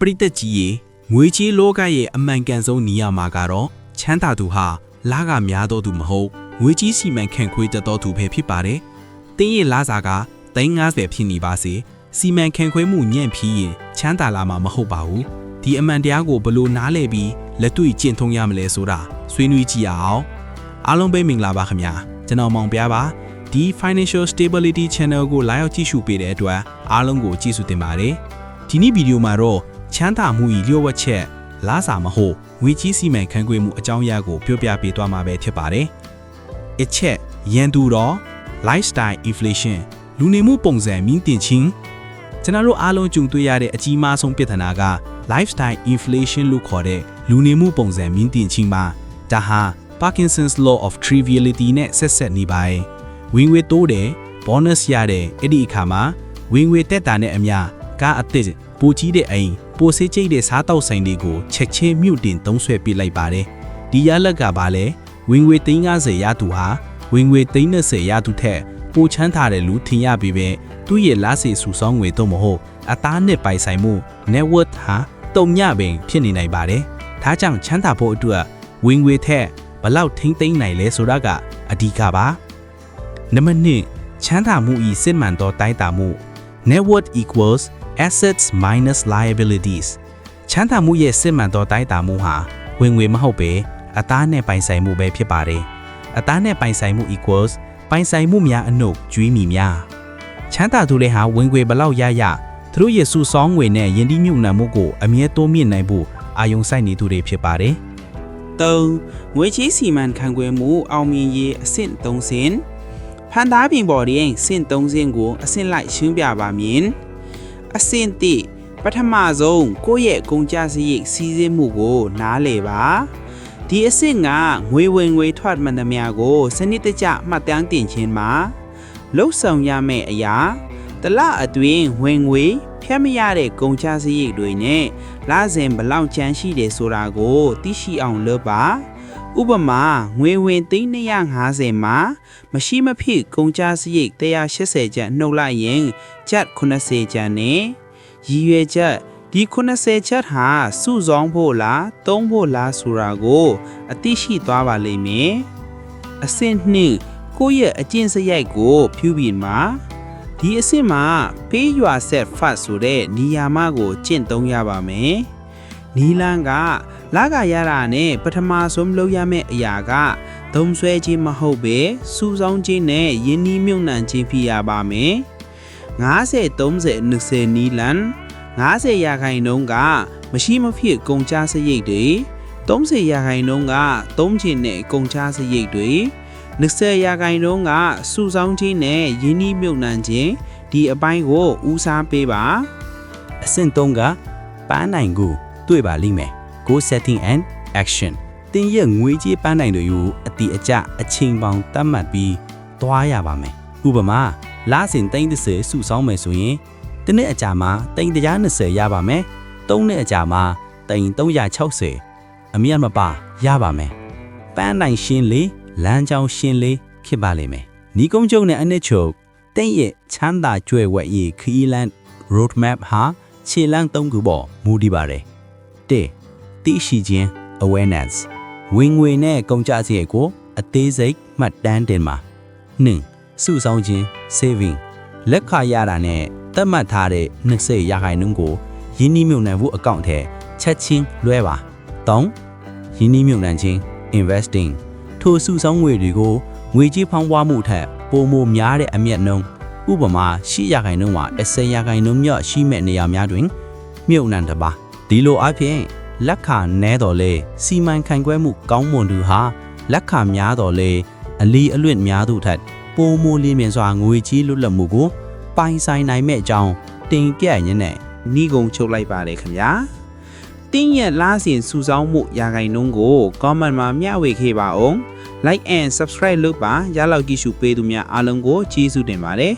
ပရိသတ်ကြီးရေငွေကြေးလောကရဲ့အမှန်ကန်ဆုံးနေရာမှာကတော့ချမ်းသာသူဟာလာကများသောသူမဟုတ်ငွေကြီးစီမံခန့်ခွဲတတ်သောသူပဲဖြစ်ပါတယ်။တင်းရဲ့လာစာက350ဖြစ်နေပါစေစီမံခန့်ခွဲမှုညံ့ဖီးရင်ချမ်းသာလာမှာမဟုတ်ပါဘူး။ဒီအမှန်တရားကိုဘယ်လို့နားလည်ပြီးလက်တွေ့ကျင့်သုံးရမလဲဆိုတာဆွေးနွေးကြည့်ရအောင်။အားလုံးပဲမင်္ဂလာပါခင်ဗျာ။ကျွန်တော်မောင်ပြားပါဒီ Financial Stability Channel ကိုလာရောက်ကြည့်ရှုပေးတဲ့အတွက်အားလုံးကိုကျေးဇူးတင်ပါတယ်။ဒီနေ့ဗီဒီယိုမှာတော့ ချမ်းသာမှုဤလျှို့ဝှက်ချက်လားစာမဟုတ်ငွေကြီးစီမံခန့်ခွဲမှုအကြောင်းအရာကိုပြောပြပေးသွားမှာပဲဖြစ်ပါတယ်။အချက်ရန်သူတော့ lifestyle inflation လူနေမှုပုံစံမြင့်တင်ခြင်းကျွန်တော်တို့အားလုံးကြုံတွေ့ရတဲ့အကြီးမားဆုံးပြဿနာက lifestyle inflation လို့ခေါ်တဲ့လူနေမှုပုံစံမြင့်တင်ခြင်းပါဒါဟာ Parkinson's law of triviality နဲ့ဆက်ဆက်နေပါတယ်ဝင်ငွေတိုးတယ် bonus ရတဲ့အဲ့ဒီအခါမှာဝင်ငွေတက်တာနဲ့အမျှကားအသစ်ပိုကြီးတဲ့အိမ် ပိုစေးကျိတ်တဲ့စားတောက်ဆိုင်တွေကိုချက်ချင်းမြုပ်တင်သုံးဆွဲပေးလိုက်ပါတယ်ဒီရလက်ကပါလဲဝင်ငွေ350ရသူဟာဝင်ငွေ320ရသူထက်ပိုချမ်းသာတဲ့လူထင်ရပေမဲ့သူ့ရဲ့လက်စီစုဆောင်းငွေတော့မဟုတ်အသားနဲ့ပိုင်ဆိုင်မှု network ဟာတုံညပင်ဖြစ်နေနိုင်ပါတယ်ဒါကြောင့်ချမ်းသာဖို့အတွက်ဝင်ငွေထက်ဘလောက်ထိမ့်သိမ့်နိုင်လဲဆိုတာကအဓိကပါနံပါတ်1ချမ်းသာမှုဤစစ်မှန်သောတိုင်းတာမှု net worth equals assets minus liabilities ချမ်းသာမှုရဲ့စစ်မှန်သောတိုင်းတာမှုဟာဝင်ငွေမဟုတ်ပဲအသားနဲ့ပိုင်ဆိုင်မှုပဲဖြစ်ပါတယ်အသားနဲ့ပိုင်ဆိုင်မှု equals ပိုင်ဆိုင်မှုများအနုပ်ကျွေးမိများချမ်းသာသူတွေဟာဝင်ငွေဘလောက်ရရသူတို့ရဲ့စုဆောင်းငွေနဲ့ယဉ်တီးမြုပ်နှံမှုကိုအမြဲတိုးမြင့်နိုင်ဖို့အာယုံစိုက်နေသူတွေဖြစ်ပါတယ်3ငွေချေးစီမံခန့်ခွဲမှုအောင်မြင်ရေးအဆင့်3ဆင့်ဖန်သားပြင်ပေါ်ရင်ဆင့်3ဆင့်ကိုအဆင့်လိုက်ရှင်းပြပါမည် အဆင့်1ပထမဆုံးကိုယ့်ရဲ့ကုန်ကျစရိတ်စီးဆင်းမှုကို နားလည်ပါဒီအဆင့်ကငွေဝင်ငွေထွက်မှန်သမျှကို စနစ်တကျမှတ်တမ်းတင်ခြင်းမှာလှုပ်ဆောင်ရမယ့်အရာတလအတွင်းဝင်ငွေဖြတ်မရတဲ့ကုန်ကျစရိတ်တွေနဲ့လစဉ်ဘလောက်ချမ်းရှိတယ်ဆိုတာကိုသိရှိအောင်လုပ်ပါ ဥပမာငွေဝင်350မှာမရှိမဖြစ်ကုန်ကျစရိတ်180ကျပ်နှုတ်လိုက်ရင်ကျပ်80ကျပ်နဲ့ရည်ရွယ်ချက်ဒီ80ချက်ဟာစုဆောင်ဖို့လားသုံးဖို့လားဆိုတာကိုအသိရှိသွားပါလိမ့်မယ်အဆင့်2ကိုယ့်ရဲ့အကျင့်စရိုက်ကိုဖြူပြီးမှာဒီအဆင့်မှာ pay yourself first ဆိုတဲ့နေရာမကိုကျင့်သုံးရပါမယ်နီလန်းက လာကရတာနဲ့ပထမဆုံးလုပ်ရမယ့်အရာကသုံးဆွဲခြင်းမဟုတ်ပဲစူဆောင်းခြင်းနဲ့ယင်းနှီးမြုပ်နှံခြင်းဖြစ်ရပါမယ်90 30 20နီလန်း90ရာခိုင်နှုန်းကမရှိမဖြစ်ကုန်ကျစရိတ်တွေ30ရာခိုင်နှုန်းကသုံးခြင်းနဲ့ကုန်ကျစရိတ်တွေ20ရာခိုင်နှုန်းကစုဆောင်းခြင်းနဲ့ယင်းနှီးမြုပ်နှံခြင်းဒီအပိုင်းကိုဦးစားပေးပါအဆင့်3ကပန်းနိုင်ကိုတွေ့ပါလိမ့်မယ် go setting and action တင်ရဲ့ငွေကြေးပန်းနိုင်တွေကိုအတိအကျအချိန်ပေါင်းတတ်မှတ်ပြီးသွားရပါမယ်ဥပမာလစဉ်30စုဆောင်းမယ်ဆိုရင်တစ်နှစ်အကြာမှာ320ရပါမယ်၃နှစ်အကြာမှာ360အမြတ်မပါရပါမယ်ပန်းနိုင်ရှင်းလေးလမ်းကြောင်းရှင်းလေးဖြစ်ပါလိမ့်မယ်နီကုန်းကျုံနဲ့အနှစ်ချုပ်တဲ့ရဲ့ချမ်းသာကြွယ်ဝက်ရေးခီးလန်း road map ဟာခြေလမ်း၃ခုပေါ်မူတည်ပါတယ်၁ သိရှိခြင်း awareness ဝင်ငွေနဲ့ကုန်ကျစရိတ်ကို အသေးစိတ်မှတ်တမ်းတင်ပါ2စုဆောင်းခြင်း saving လက်ခရတာနဲ့သတ်မှတ်ထားတဲ့20ရာခိုင်နှုန်းကိုယင်းနှီးမြှုပ်နှံမှုအကောင့်ထဲချက်ချင်းလွှဲပါ3ယင်းနှီးမြှုပ်နှံခြင်း investing ထိုစုဆောင်းငွေတွေကိုငွေကြေးဖောင်းပွားမှုထက်ပိုမိုများတဲ့အမြတ်နှုန်းဥပမာ10ရာခိုင်နှုန်းမှာ10ရာခိုင်နှုန်းမြော့ရှိမဲ့နေရာများတွင် မြုပ်နှံတပါဒီလိုအဖြစ် လက်ခနဲတော်လေစီမံခန့်ခွဲမှုကောင်းမွန်သူဟာလက်ခများတော်လေအလီအလွတ်များသူထက်ပိုမိုလင်းမြင်စွာငွေကြီးလွတ်လပ်မှုကို ပိုင်ဆိုင်နိုင်မဲ့အကြောင်းတင်ပြရင်းနဲ့နီးကုံချုပ်လိုက်ပါတယ်ခင်ဗျာတင်းရဲ့လားစင်စုဆောင်းမှုရာခိုင်နှုန်းကို comment မှာမျှဝေခဲ့ပါအောင် like and subscribe လုပ်ပါရလောက်ကြည့်ရှုပေးသူများအားလုံးကိုကျေးဇူးတင်ပါတယ်